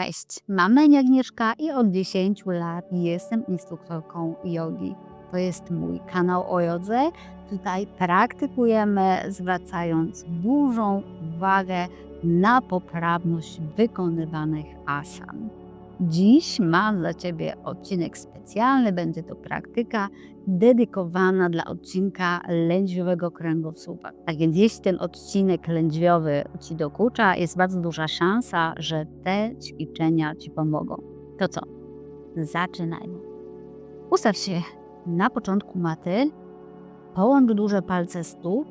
Cześć, mam na imię Agnieszka i od 10 lat jestem instruktorką jogi. To jest mój kanał o jodze. Tutaj praktykujemy, zwracając dużą uwagę na poprawność wykonywanych asan. Dziś mam dla Ciebie odcinek specjalny. Będzie to praktyka dedykowana dla odcinka lędźwiowego kręgosłupa. Tak więc jeśli ten odcinek lędźwiowy Ci dokucza, jest bardzo duża szansa, że te ćwiczenia Ci pomogą. To co? Zaczynajmy. Ustaw się na początku maty, połącz duże palce stóp,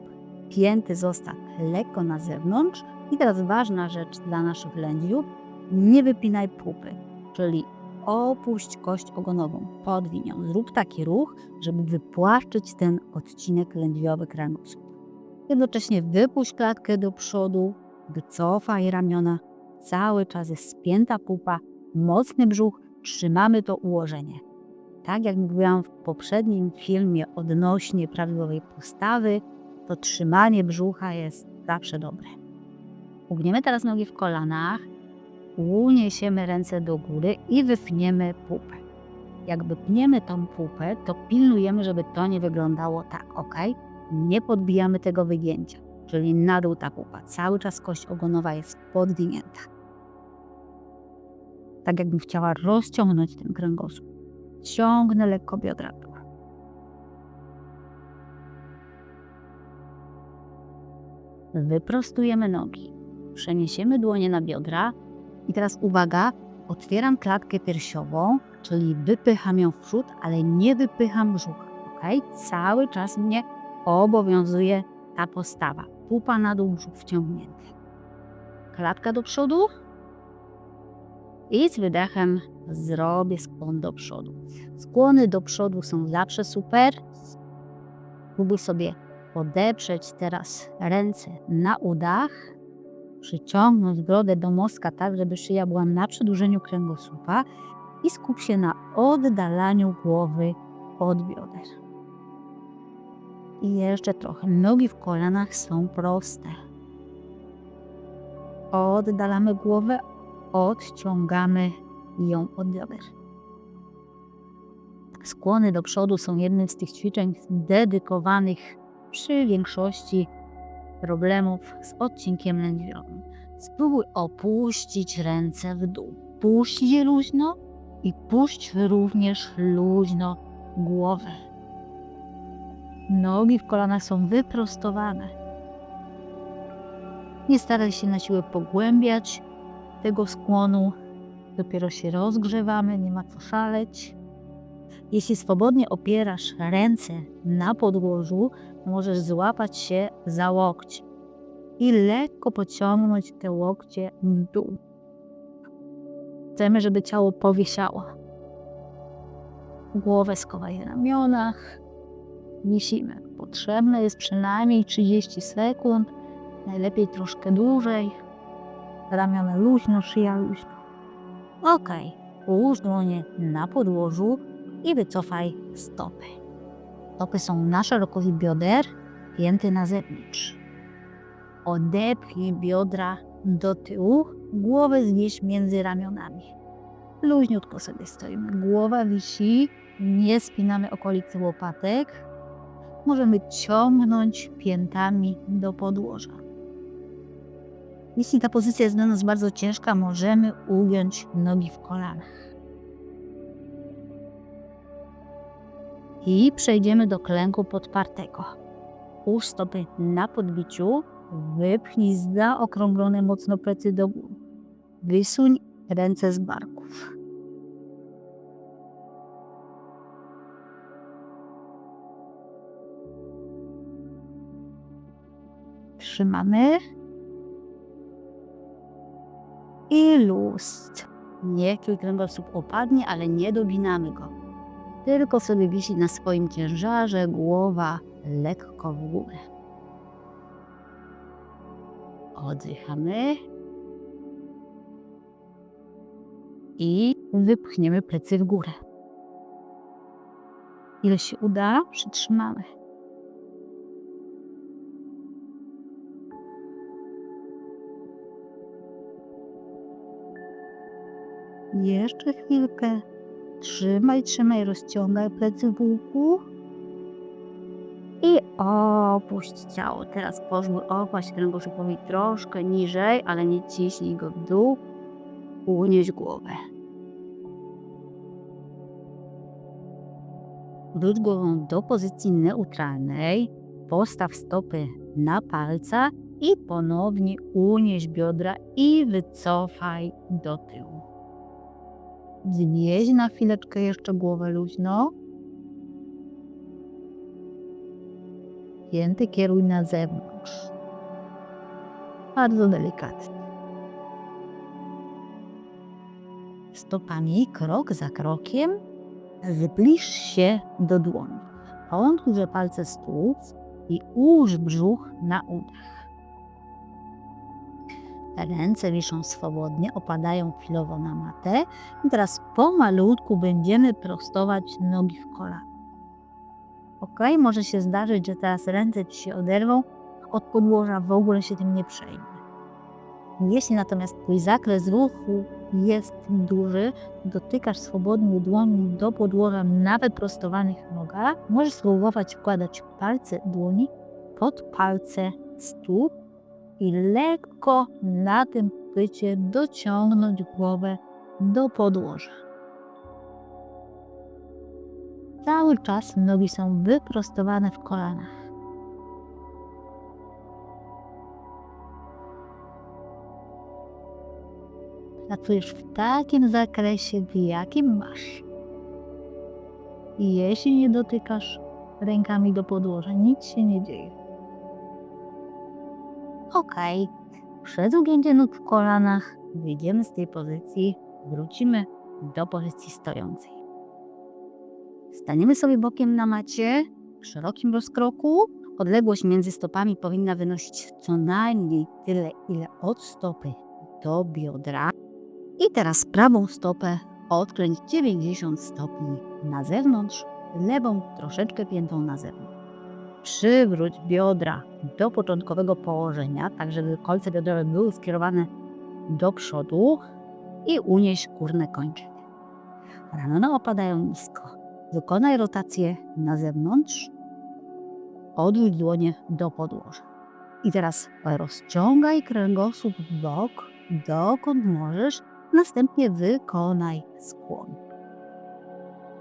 pięty zostaw lekko na zewnątrz i teraz ważna rzecz dla naszych lędźwiów, nie wypinaj pupy, czyli opuść kość ogonową, podwin ją, zrób taki ruch, żeby wypłaszczyć ten odcinek lędźwiowy kręgosłupa. Jednocześnie wypuść klatkę do przodu, wycofaj ramiona, cały czas jest spięta pupa, mocny brzuch, trzymamy to ułożenie. Tak jak mówiłam w poprzednim filmie odnośnie prawidłowej postawy, to trzymanie brzucha jest zawsze dobre. Ugniemy teraz nogi w kolanach, uniesiemy ręce do góry i wypniemy pupę. Jak wypniemy tą pupę, to pilnujemy, żeby to nie wyglądało tak, ok? Nie podbijamy tego wygięcia, czyli na dół ta pupa. Cały czas kość ogonowa jest podwinięta. Tak jakbym chciała rozciągnąć ten kręgosłup. Ciągnę lekko biodra dół. Wyprostujemy nogi. Przeniesiemy dłonie na biodra i teraz uwaga, otwieram klatkę piersiową, czyli wypycham ją w przód, ale nie wypycham brzucha. Ok? Cały czas mnie obowiązuje ta postawa. Pupa na dół, brzuch wciągnięty. Klatka do przodu. I z wydechem zrobię skłon do przodu. Skłony do przodu są zawsze super. Spróbuj sobie podeprzeć teraz ręce na udach przyciągnąć brodę do mostka tak, żeby szyja była na przedłużeniu kręgosłupa i skup się na oddalaniu głowy od bioder. I jeszcze trochę. Nogi w kolanach są proste. Oddalamy głowę, odciągamy ją od bioder. Skłony do przodu są jednym z tych ćwiczeń dedykowanych przy większości problemów z odcinkiem lędźwiowym. Spróbuj opuścić ręce w dół. Puść je luźno i puść również luźno głowę. Nogi w kolanach są wyprostowane. Nie staraj się na siłę pogłębiać tego skłonu. Dopiero się rozgrzewamy, nie ma co szaleć. Jeśli swobodnie opierasz ręce na podłożu, możesz złapać się za łokcie i lekko pociągnąć te łokcie w dół. Chcemy, żeby ciało powiesiało. Głowę skowaj w ramionach. Wisimy. Potrzebne jest przynajmniej 30 sekund, najlepiej troszkę dłużej. Ramiona luźno, szyja luźno. Ok, połóż dłonie na podłożu i wycofaj stopy. Stopy są na szerokości bioder, pięty na zewnątrz. Odepchnij biodra do tyłu, głowę znieś między ramionami. Luźniutko sobie stoimy. Głowa wisi, nie spinamy okolicy łopatek. Możemy ciągnąć piętami do podłoża. Jeśli ta pozycja jest dla nas bardzo ciężka, możemy ugiąć nogi w kolanach. I przejdziemy do klęku podpartego. Ułóż stopy na podbiciu, wypchnij zaokrąglone mocno plecy do góry. Wysuń ręce z barków. Trzymamy. I luz. Niech kręgosłup opadnie, ale nie doginamy go tylko sobie wisi na swoim ciężarze, głowa lekko w górę. Oddychamy i wypchniemy plecy w górę. Ile się uda, przytrzymamy. Jeszcze chwilkę. Trzymaj, trzymaj, rozciągaj plecy w łuku. I opuść ciało. Teraz pozwól opaść kręgosłupowi troszkę niżej, ale nie ciśnij go w dół. Unieś głowę. Wróć głową do pozycji neutralnej. Postaw stopy na palca i ponownie unieś biodra i wycofaj do tyłu. Zwieź na chwileczkę jeszcze głowę luźno. Pięty kieruj na zewnątrz. Bardzo delikatnie. Stopami, krok za krokiem, zbliż się do dłoni. Połącz duże palce stóp i ułóż brzuch na udach. Ręce wiszą swobodnie, opadają chwilowo na matę. I teraz pomalutku będziemy prostować nogi w kolana. Ok, może się zdarzyć, że teraz ręce ci się oderwą od podłoża, w ogóle się tym nie przejmę. Jeśli natomiast twój zakres ruchu jest duży, dotykasz swobodnie dłoni do podłoża na wyprostowanych nogach, możesz spróbować wkładać palce dłoni pod palce stóp i lekko na tym chwycie dociągnąć głowę do podłoża. Cały czas nogi są wyprostowane w kolanach. Pracujesz w takim zakresie, w jakim masz. I jeśli nie dotykasz rękami do podłoża, nic się nie dzieje. Ok, przed ugięciem nóg w kolanach wyjdziemy z tej pozycji, wrócimy do pozycji stojącej. Staniemy sobie bokiem na macie, w szerokim rozkroku. Odległość między stopami powinna wynosić co najmniej tyle, ile od stopy do biodra. I teraz prawą stopę odkręć 90 stopni na zewnątrz, lewą troszeczkę piętą na zewnątrz. Przywróć biodra do początkowego położenia, tak żeby kolce biodrowe były skierowane do przodu i unieś górne kończenie. Ramiona opadają nisko. Wykonaj rotację na zewnątrz. Odwróć dłonie do podłoża. I teraz rozciągaj kręgosłup w bok, dokąd możesz. Następnie wykonaj skłon.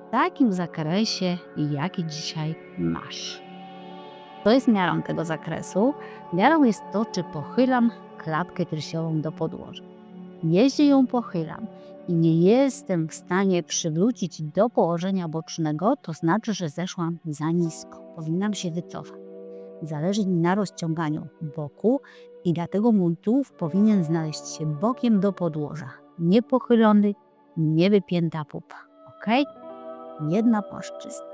W takim zakresie, jaki dzisiaj masz. To jest miarą tego zakresu. Miarą jest to, czy pochylam klatkę piersiową do podłoża. Jeśli ją pochylam i nie jestem w stanie przywrócić do położenia bocznego, to znaczy, że zeszłam za nisko. Powinnam się wycofać. Zależy mi na rozciąganiu boku i dlatego mój tułów powinien znaleźć się bokiem do podłoża. Nie pochylony, nie wypięta pupa. Ok? Jedna płaszczyzna.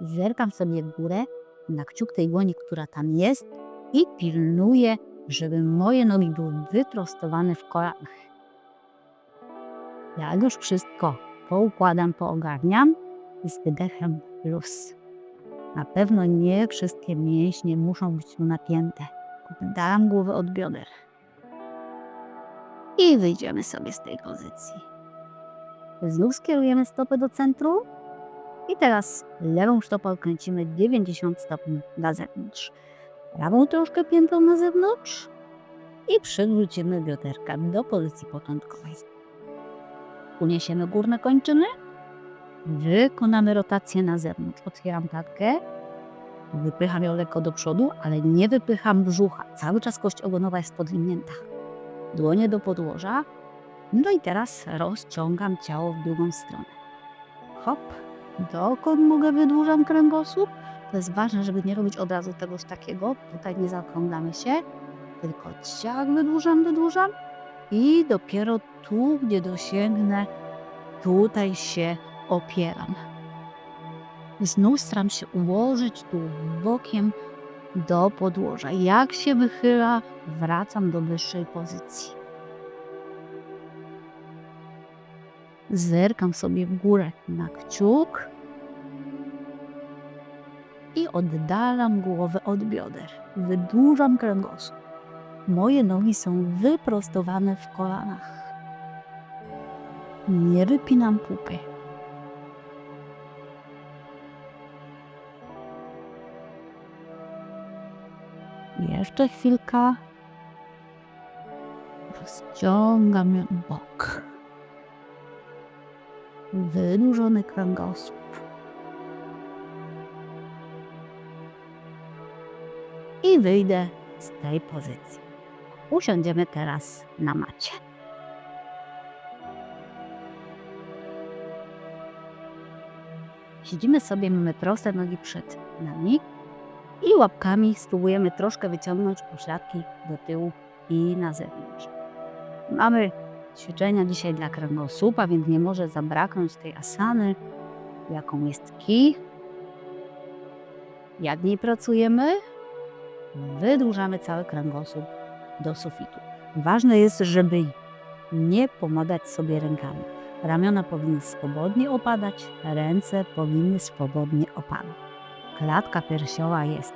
Zerkam sobie w górę na kciuk tej dłoni, która tam jest i pilnuję, żeby moje nogi były wyprostowane w kolanach. Jak już wszystko poukładam, poogarniam, z wydechem luz. Na pewno nie wszystkie mięśnie muszą być tu napięte. Dam głowę od bioder. I wyjdziemy sobie z tej pozycji. Znów skierujemy stopę do centrum i teraz lewą stopą kręcimy 90 stopni na zewnątrz. Prawą troszkę piętą na zewnątrz i przywrócimy bioderka do pozycji początkowej. Uniesiemy górne kończyny. Wykonamy rotację na zewnątrz. Otwieram klatkę. Wypycham ją lekko do przodu, ale nie wypycham brzucha. Cały czas kość ogonowa jest podwinięta. Dłonie do podłoża. No i teraz rozciągam ciało w drugą stronę. Hop. Dokąd mogę wydłużam kręgosłup? To jest ważne, żeby nie robić od razu tegoś takiego. Tutaj nie zaokrąglamy się, tylko ciach wydłużam, wydłużam i dopiero tu, gdzie dosięgnę, tutaj się opieram. Znów staram się ułożyć tu bokiem do podłoża. Jak się wychyla, wracam do wyższej pozycji. Zerkam sobie w górę na kciuk i oddalam głowę od bioder. Wydłużam kręgosłup. Moje nogi są wyprostowane w kolanach. nie wypinam pupy. Jeszcze chwilka. Rozciągam ją bok. Wydłużony kręgosłup. I wyjdę z tej pozycji. Usiądziemy teraz na macie. Siedzimy sobie, mamy proste nogi przed nami i łapkami spróbujemy troszkę wyciągnąć pośladki do tyłu i na zewnątrz. Mamy ćwiczenia dzisiaj dla kręgosłupa, więc nie może zabraknąć tej asany, jaką jest kij. Jak niej pracujemy? Wydłużamy cały kręgosłup do sufitu. Ważne jest, żeby nie pomagać sobie rękami. Ramiona powinny swobodnie opadać, ręce powinny swobodnie opadać. Klatka piersiowa jest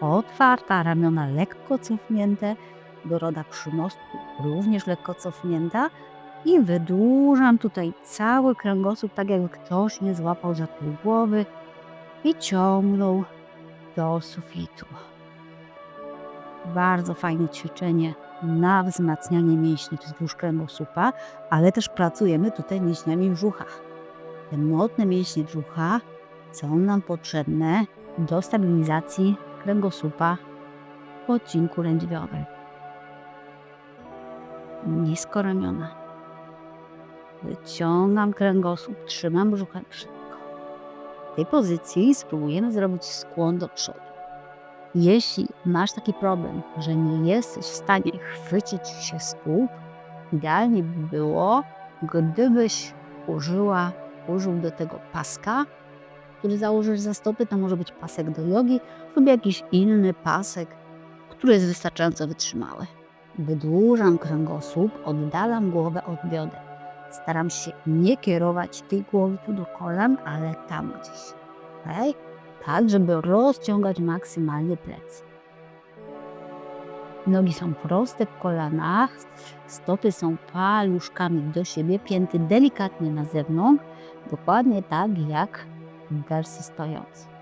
otwarta, ramiona lekko cofnięte, broda przymostu również lekko cofnięta i wydłużam tutaj cały kręgosłup, tak jakby ktoś mnie złapał za tył głowy i ciągnął do sufitu. Bardzo fajne ćwiczenie na wzmacnianie mięśni wzdłuż kręgosłupa, ale też pracujemy tutaj mięśniami brzucha. Te mocne mięśnie brzucha są nam potrzebne do stabilizacji kręgosłupa w odcinku lędźwiowym. Nisko ramiona. Wyciągam kręgosłup, trzymam brzuchem szybko. W tej pozycji spróbujemy zrobić skłon do przodu. Jeśli masz taki problem, że nie jesteś w stanie chwycić się stóp, idealnie by było, gdybyś użyła, użył do tego paska, który założysz za stopy. To może być pasek do jogi lub jakiś inny pasek, który jest wystarczająco wytrzymały. Wydłużam kręgosłup, oddalam głowę od bioder. Staram się nie kierować tej głowy tu do kolan, ale tam gdzieś. Okay? tak żeby rozciągać maksymalnie plecy. Nogi są proste w kolanach, stopy są paluszkami do siebie, pięty delikatnie na zewnątrz, dokładnie tak jak w wersji stojącej.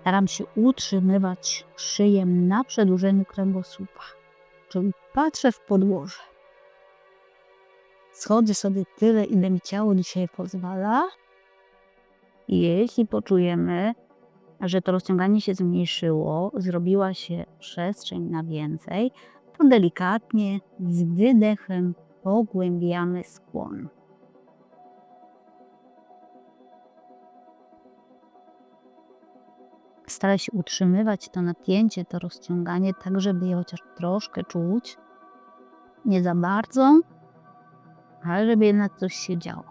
Staram się utrzymywać szyję na przedłużeniu kręgosłupa, czyli patrzę w podłoże. Schodzę sobie tyle, ile mi ciało dzisiaj pozwala. Jeśli poczujemy, że to rozciąganie się zmniejszyło, zrobiła się przestrzeń na więcej, to delikatnie z wydechem pogłębiamy skłon. Staraj się utrzymywać to napięcie, to rozciąganie, tak żeby je chociaż troszkę czuć. Nie za bardzo, ale żeby jednak coś się działo.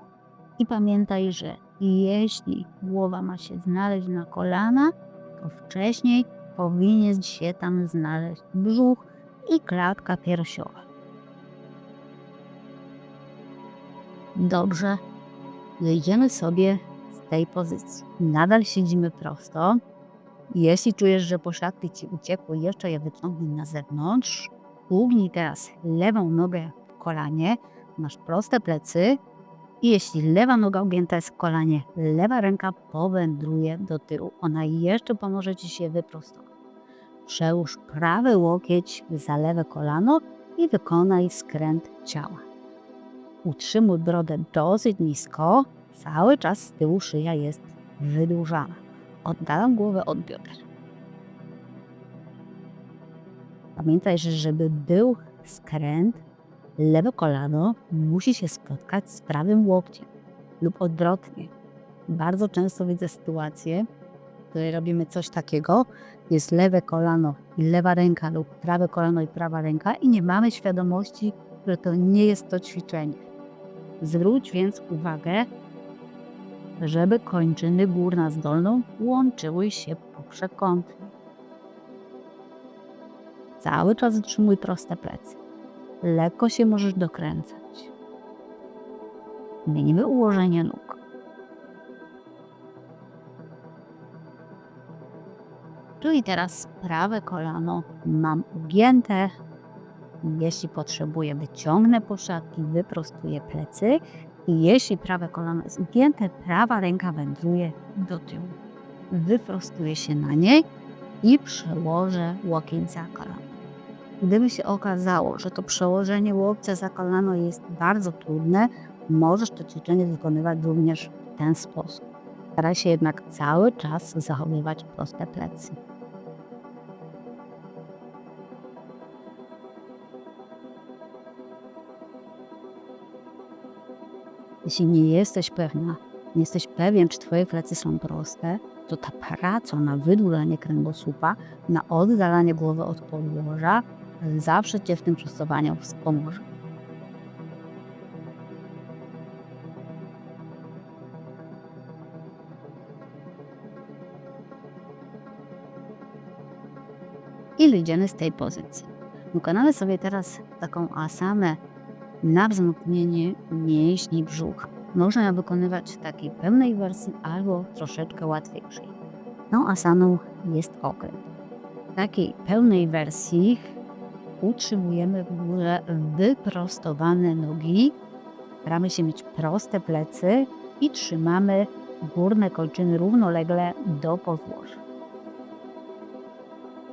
I pamiętaj, że jeśli głowa ma się znaleźć na kolana, to wcześniej powinien się tam znaleźć brzuch i klatka piersiowa. Dobrze, wyjdziemy sobie z tej pozycji. Nadal siedzimy prosto. Jeśli czujesz, że pośladki Ci uciekły, jeszcze je wyciągnij na zewnątrz. Ugnij teraz lewą nogę w kolanie. Masz proste plecy, i jeśli lewa noga ugięta jest w kolanie, lewa ręka powędruje do tyłu. Ona jeszcze pomoże Ci się wyprostować. Przełóż prawy łokieć za lewe kolano i wykonaj skręt ciała. Utrzymuj brodę dosyć nisko, cały czas z tyłu szyja jest wydłużana. Oddalam głowę od bioder. Pamiętaj, że żeby był skręt, lewe kolano musi się spotkać z prawym łokciem lub odwrotnie. Bardzo często widzę sytuację, w której robimy coś takiego, jest lewe kolano i lewa ręka lub prawe kolano i prawa ręka i nie mamy świadomości, że to nie jest to ćwiczenie. Zwróć więc uwagę, żeby kończyny górna z dolną łączyły się poprzekątnie. Cały czas utrzymuj proste plecy. Lekko się możesz dokręcać. Zmienimy ułożenie nóg. Czyli teraz prawe kolano mam ugięte. Jeśli potrzebuję, wyciągnę poszatki, wyprostuję plecy. I jeśli prawe kolano jest ugięte, prawa ręka wędruje do tyłu. Wyprostuję się na niej i przełożę łokieć za kolano. Gdyby się okazało, że to przełożenie łokcia za kolano jest bardzo trudne, możesz to ćwiczenie wykonywać również w ten sposób. Staraj się jednak cały czas zachowywać proste plecy. Jeśli nie jesteś pewna, nie jesteś pewien, czy Twoje plecy są proste, to ta praca na wydłużanie kręgosłupa, na oddalanie głowy od podłoża zawsze Cię w tym przystosowaniu wspomoże. I wyjdziemy z tej pozycji. Wykonamy sobie teraz taką asamę na wzmocnienie mięśni brzucha. Można ją wykonywać w takiej pełnej wersji albo troszeczkę łatwiejszej. Tą asaną jest okręt. W takiej pełnej wersji utrzymujemy w górze wyprostowane nogi, staramy się mieć proste plecy i trzymamy górne kończyny równolegle do podłoża.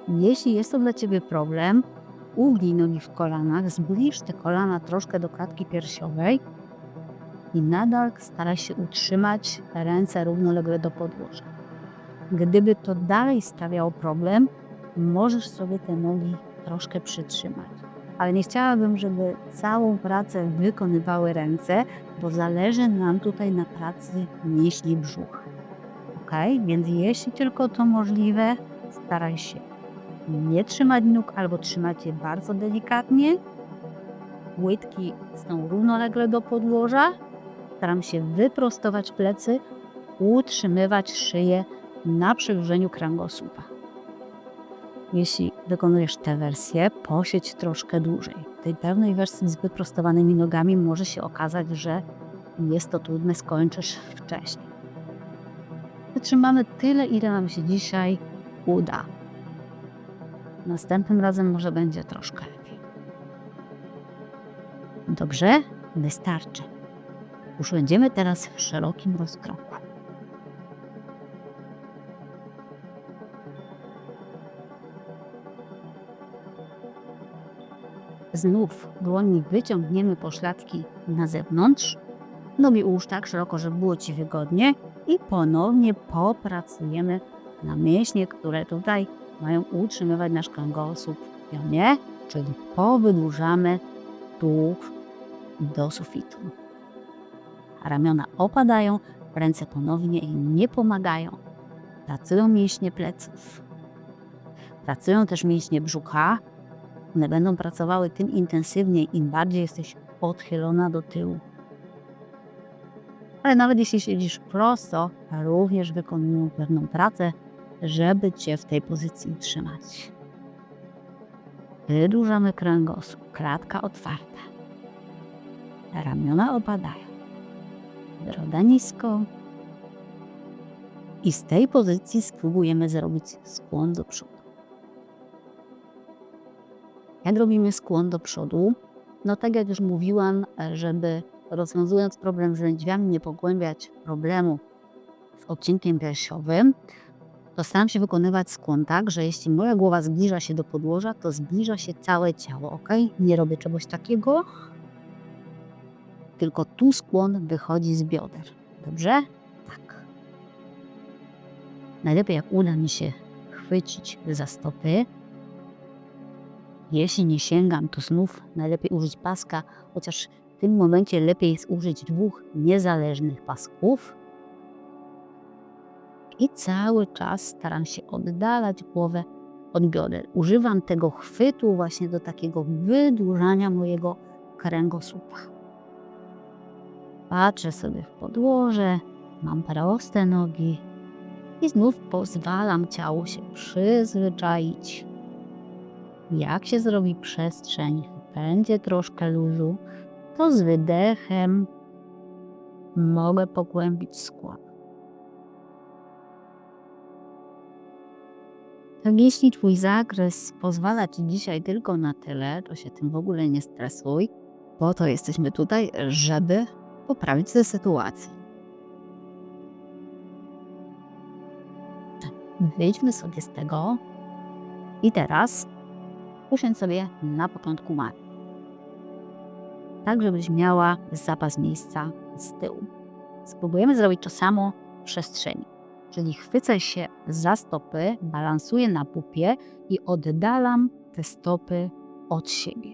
Jeśli jest to dla Ciebie problem, ugnij nogi w kolanach, zbliż te kolana troszkę do klatki piersiowej i nadal staraj się utrzymać ręce równolegle do podłoża. Gdyby to dalej stawiało problem, możesz sobie te nogi troszkę przytrzymać. Ale nie chciałabym, żeby całą pracę wykonywały ręce, bo zależy nam tutaj na pracy mięśni brzucha. Ok? Więc jeśli tylko to możliwe, staraj się nie trzymać nóg albo trzymać je bardzo delikatnie. Łydki są równolegle do podłoża. Staram się wyprostować plecy, utrzymywać szyję na przywróżeniu kręgosłupa. Jeśli wykonujesz tę wersję, posiedź troszkę dłużej. W tej pełnej wersji z wyprostowanymi nogami może się okazać, że jest to trudne, skończysz wcześniej. Wytrzymamy tyle, ile nam się dzisiaj uda. Następnym razem może będzie troszkę lepiej. Dobrze? Wystarczy. Już będziemy teraz w szerokim rozkroku. Znów dłoni wyciągniemy pośladki na zewnątrz. Nogi ułóż tak szeroko, żeby było Ci wygodnie i ponownie popracujemy na mięśnie, które tutaj mają utrzymywać nasz kręgosłup w pionie, czyli powydłużamy tułów do sufitu. Ramiona opadają, ręce ponownie im nie pomagają. Pracują mięśnie pleców. Pracują też mięśnie brzucha. One będą pracowały tym intensywniej, im bardziej jesteś odchylona do tyłu. Ale nawet jeśli siedzisz prosto, również wykonują pewną pracę, żeby Cię w tej pozycji utrzymać. Wydłużamy kręgosłup, klatka otwarta. Ramiona opadają. Broda nisko. I z tej pozycji spróbujemy zrobić skłon do przodu. Jak robimy skłon do przodu? No tak jak już mówiłam, żeby rozwiązując problem z lędźwiami nie pogłębiać problemu z odcinkiem piersiowym, to staram się wykonywać skłon tak, że jeśli moja głowa zbliża się do podłoża, to zbliża się całe ciało, ok? Nie robię czegoś takiego, tylko tu skłon wychodzi z bioder. Dobrze? Tak. Najlepiej jak uda mi się chwycić za stopy. Jeśli nie sięgam, to znów najlepiej użyć paska, chociaż w tym momencie lepiej jest użyć dwóch niezależnych pasków, i cały czas staram się oddalać głowę od bioder. Używam tego chwytu właśnie do takiego wydłużania mojego kręgosłupa. Patrzę sobie w podłoże, mam proste nogi i znów pozwalam ciału się przyzwyczaić. Jak się zrobi przestrzeń, będzie troszkę luzu, to z wydechem mogę pogłębić skład. Tak jeśli Twój zakres pozwala Ci dzisiaj tylko na tyle, to się tym w ogóle nie stresuj. Po to jesteśmy tutaj, żeby poprawić tę sytuację. Wyjdźmy sobie z tego i teraz usiądź sobie na początku mapy. Tak, żebyś miała zapas miejsca z tyłu. Spróbujemy zrobić to samo w przestrzeni. Czyli chwycę się za stopy, balansuję na pupie i oddalam te stopy od siebie.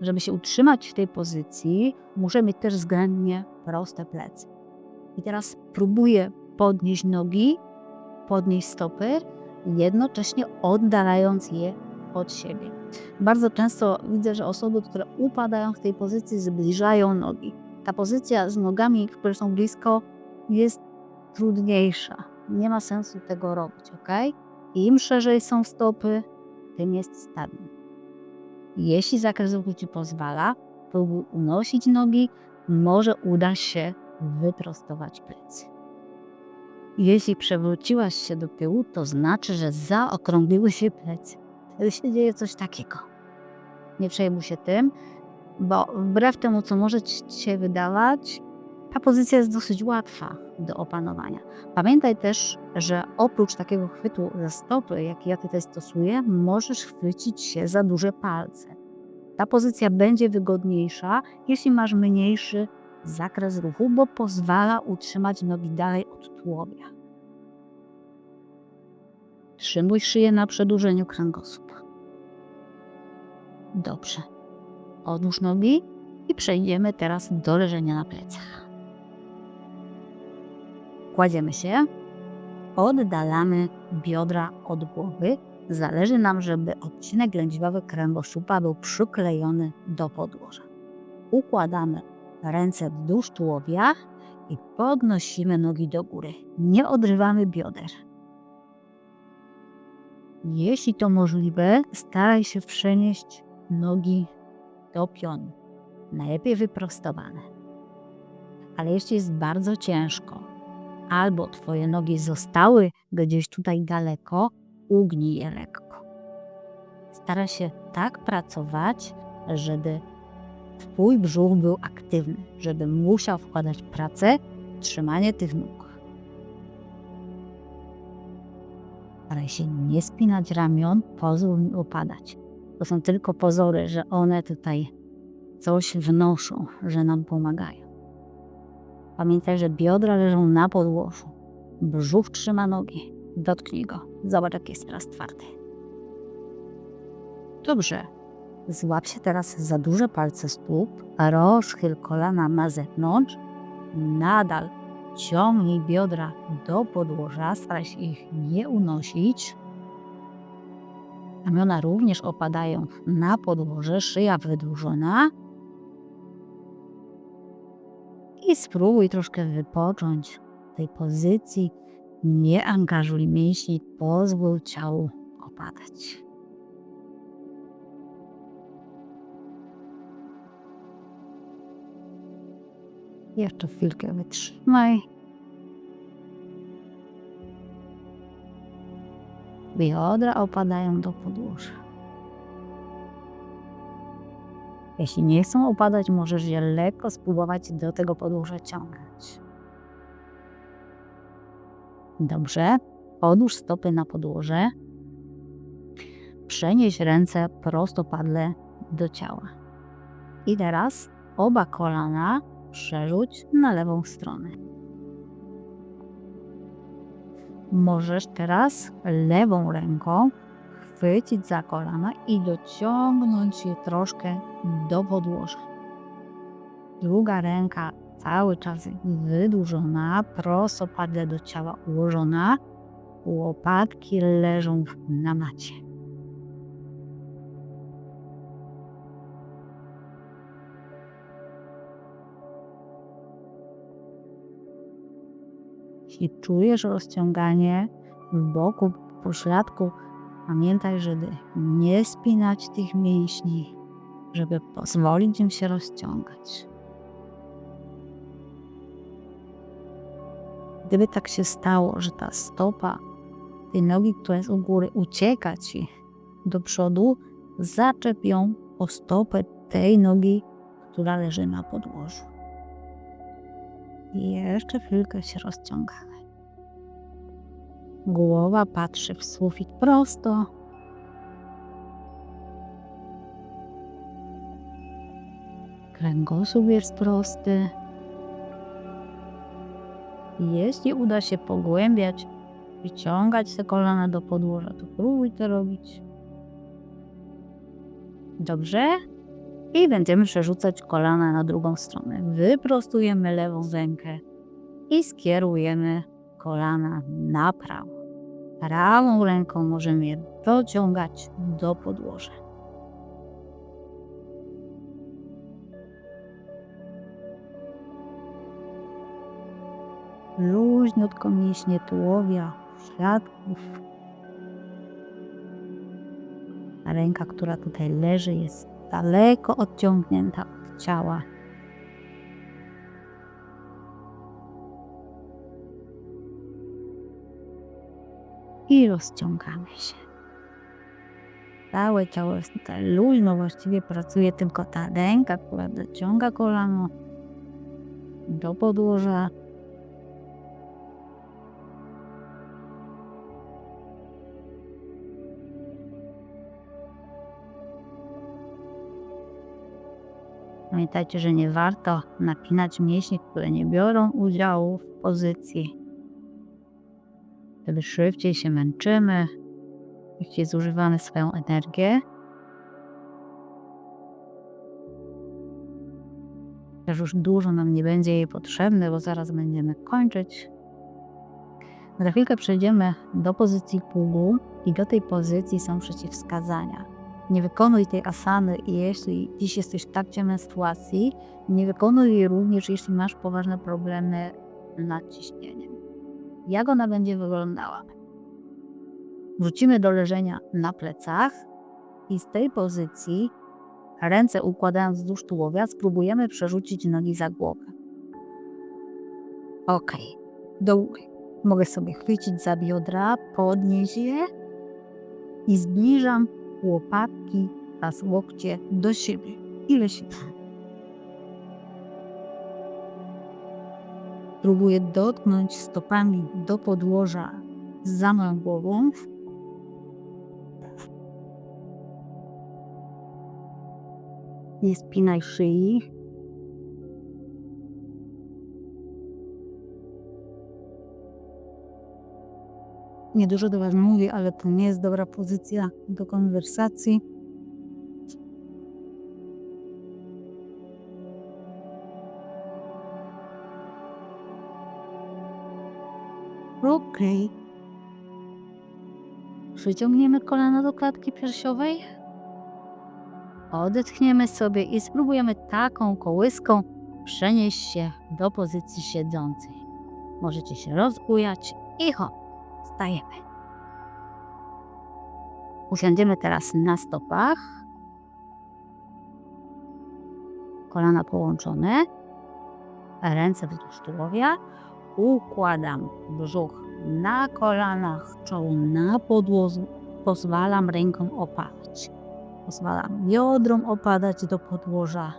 Żeby się utrzymać w tej pozycji, muszę mieć też względnie proste plecy. I teraz próbuję podnieść nogi, podnieść stopy, jednocześnie oddalając je od siebie. Bardzo często widzę, że osoby, które upadają w tej pozycji, zbliżają nogi. Ta pozycja z nogami, które są blisko, jest trudniejsza. Nie ma sensu tego robić, ok? Im szerzej są stopy, tym jest stabilny. Jeśli zakres ruchu Ci pozwala, próbuj unosić nogi, może uda się wyprostować plecy. Jeśli przewróciłaś się do tyłu, to znaczy, że zaokrągliły się plecy. Wtedy się dzieje coś takiego. Nie przejmuj się tym, bo wbrew temu, co może Ci się wydawać, ta pozycja jest dosyć łatwa do opanowania. Pamiętaj też, że oprócz takiego chwytu za stopy, jaki ja tutaj stosuję, możesz chwycić się za duże palce. Ta pozycja będzie wygodniejsza, jeśli masz mniejszy zakres ruchu, bo pozwala utrzymać nogi dalej od tułowia. Trzymuj szyję na przedłużeniu kręgosłupa. Dobrze. Odłóż nogi i przejdziemy teraz do leżenia na plecach. Kładziemy się, oddalamy biodra od głowy. Zależy nam, żeby odcinek lędźwiowy kręgosłupa był przyklejony do podłoża. Układamy ręce wzdłuż tułowia i podnosimy nogi do góry. Nie odrywamy bioder. Jeśli to możliwe, staraj się przenieść nogi do pionu. Najlepiej wyprostowane. Ale jeśli jest bardzo ciężko, albo Twoje nogi zostały gdzieś tutaj daleko, ugnij je lekko. Staraj się tak pracować, żeby Twój brzuch był aktywny, żeby musiał wkładać pracę w trzymanie tych nóg. Staraj się nie spinać ramion, pozwól mi opadać. To są tylko pozory, że one tutaj coś wnoszą, że nam pomagają. Pamiętaj, że biodra leżą na podłożu. Brzuch trzyma nogi. Dotknij go. Zobacz, jaki jest teraz twardy. Dobrze. Złap się teraz za duże palce stóp, rozchyl kolana na zewnątrz. Nadal ciągnij biodra do podłoża, staraj się ich nie unosić. Ramiona również opadają na podłoże, szyja wydłużona. I spróbuj troszkę wypocząć w tej pozycji. Nie angażuj mięśni, pozwól ciału opadać. Jeszcze chwilkę wytrzymaj. Biodra opadają do podłoża. Jeśli nie chcą opadać, możesz je lekko spróbować do tego podłoża ciągnąć. Dobrze. Podłóż stopy na podłoże. Przenieś ręce prostopadle do ciała. I teraz oba kolana przerzuć na lewą stronę. Możesz teraz lewą ręką chwycić za kolana i dociągnąć je troszkę do podłoża. Druga ręka cały czas wydłużona, prostopadle do ciała ułożona. Łopatki leżą na macie. Jeśli czujesz rozciąganie w boku, pośladku, pamiętaj, żeby nie spinać tych mięśni, żeby pozwolić im się rozciągać. Gdyby tak się stało, że ta stopa tej nogi, która jest u góry, ucieka ci do przodu, zaczep ją o stopę tej nogi, która leży na podłożu. I jeszcze chwilkę się rozciągamy. Głowa patrzy w sufit prosto. Kręgosłup jest prosty. Jeśli uda się pogłębiać, wyciągać te kolana do podłoża, to próbuj to robić. Dobrze? I będziemy przerzucać kolana na drugą stronę. Wyprostujemy lewą rękę i skierujemy kolana na prawo. Prawą ręką możemy je dociągać do podłoża. Luźniutko mięśnie tułowia, siatków. Ręka, która tutaj leży, jest daleko odciągnięta od ciała. I rozciągamy się. Całe ciało jest tutaj luźno, właściwie pracuje tylko ta ręka, która dociąga kolano do podłoża. Pamiętajcie, że nie warto napinać mięśni, które nie biorą udziału w pozycji. Wtedy szybciej się męczymy, szybciej zużywamy swoją energię. Też już dużo nam nie będzie jej potrzebne, bo zaraz będziemy kończyć. Za chwilkę przejdziemy do pozycji pługu i do tej pozycji są przeciwwskazania. Nie wykonuj tej asany, jeśli dziś jesteś w trakcie menstruacji. Nie wykonuj jej również, jeśli masz poważne problemy z nadciśnieniem. Jak ona będzie wyglądała? Wrócimy do leżenia na plecach i z tej pozycji, ręce układając wzdłuż tułowia, spróbujemy przerzucić nogi za głowę. Ok, do. Mogę sobie chwycić za biodra, podnieść je i zbliżam łopatki oraz łokcie do siebie. Ile się da. Próbuję dotknąć stopami do podłoża za moją głową. Nie spinaj szyi. Niedużo do Was mówię, ale to nie jest dobra pozycja do konwersacji. Ok. Przyciągniemy kolana do klatki piersiowej. Odetchniemy sobie i spróbujemy taką kołyską przenieść się do pozycji siedzącej. Możecie się rozbujać i hop, wstajemy. Usiądziemy teraz na stopach. Kolana połączone. Ręce wzdłuż tułowia. Układam brzuch na kolanach, czoło na podłożu. Pozwalam rękom opadać. Pozwalam biodrom opadać do podłoża.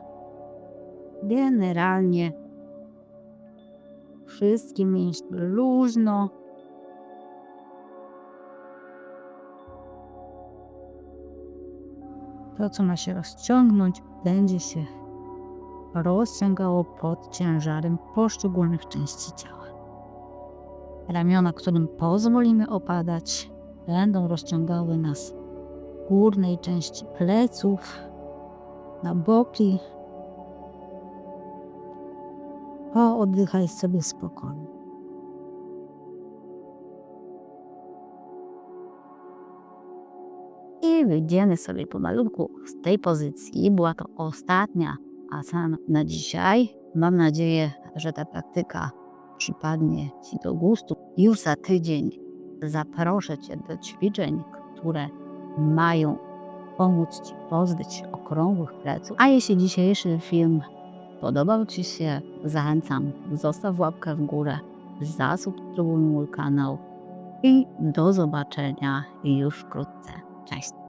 Generalnie wszystkie mięśnie luźno. To, co ma się rozciągnąć, będzie się rozciągało pod ciężarem poszczególnych części ciała. Ramiona, którym pozwolimy opadać, będą rozciągały nas w górnej części pleców, na boki. O, oddychaj sobie spokojnie. I wyjdziemy sobie pomalutku z tej pozycji. Była to ostatnia asana na dzisiaj. Mam nadzieję, że ta praktyka przypadnie Ci do gustu. Już za tydzień zaproszę Cię do ćwiczeń, które mają pomóc Ci pozbyć się okrągłych pleców. A jeśli dzisiejszy film podobał Ci się, zachęcam, zostaw łapkę w górę, zasubskrybuj mój kanał i do zobaczenia już wkrótce. Cześć!